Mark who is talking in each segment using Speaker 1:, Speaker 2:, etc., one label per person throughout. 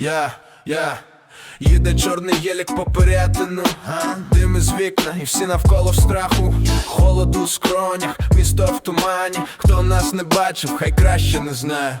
Speaker 1: Yeah, yeah. Їде чорний єлік по перетину Дими з вікна і всі навколо в страху. Холоду у скронях, місто в тумані. Хто нас не бачив, хай краще не знає.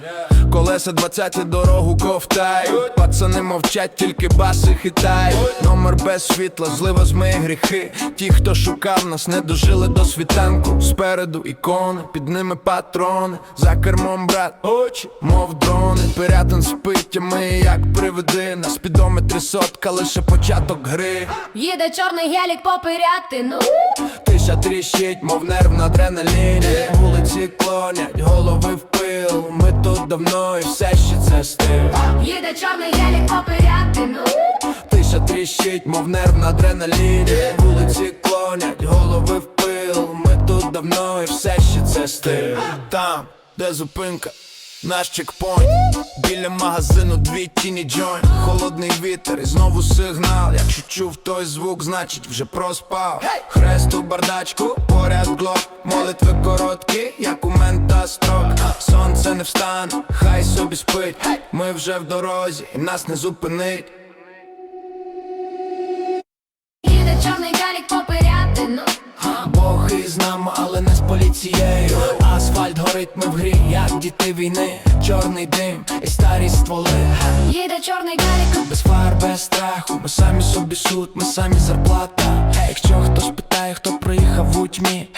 Speaker 1: Колеса двадцяті дорогу ковтають. Пацани мовчать, тільки баси хитають. Номер без світла, злива змиє гріхи. Ті, хто шукав нас, не дожили до світанку. Спереду ікони, під ними патрони. За кермом брат, очі, мов дрони. Пирятин спить, а ми як приведи На спідометрі сотка, лише початок гри.
Speaker 2: Їде чорний гелік по пирятину.
Speaker 1: Тиша тріщить, мов нерв на адреналіні. Вулиці клонять, голови в пил. Ми тут давно і все ще це стиль.
Speaker 2: Їде чорний гелік по пирятину.
Speaker 1: Тиша тріщить, мов нерв на адреналіні. Вулиці клонять, голови в пил. Ми тут давно і все ще це стиль. Там, де зупинка, наш чекпоінт. Біля магазину дві тіні джойнт Холодний вітер і знову сигнал. Якщо чув той звук, значить вже проспав. Хрест у бардачку, поряд глок Молитви короткі, як у мента строк. Сонце не встане, хай собі спить. Ми вже в дорозі, і нас не зупинить.
Speaker 2: Їде чорний гелік по пирятину
Speaker 1: Бог із нами, але не з поліцією Асфальт в грі, як діти війни Чорний дим і старі стволи.
Speaker 2: Їде чорний гелік
Speaker 1: Без фар, без страху, ми самі собі суд, ми самі зарплата. Якщо хтось питає, хто приїхав у тьмі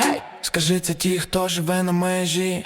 Speaker 1: Скажи це ті, хто живе на межі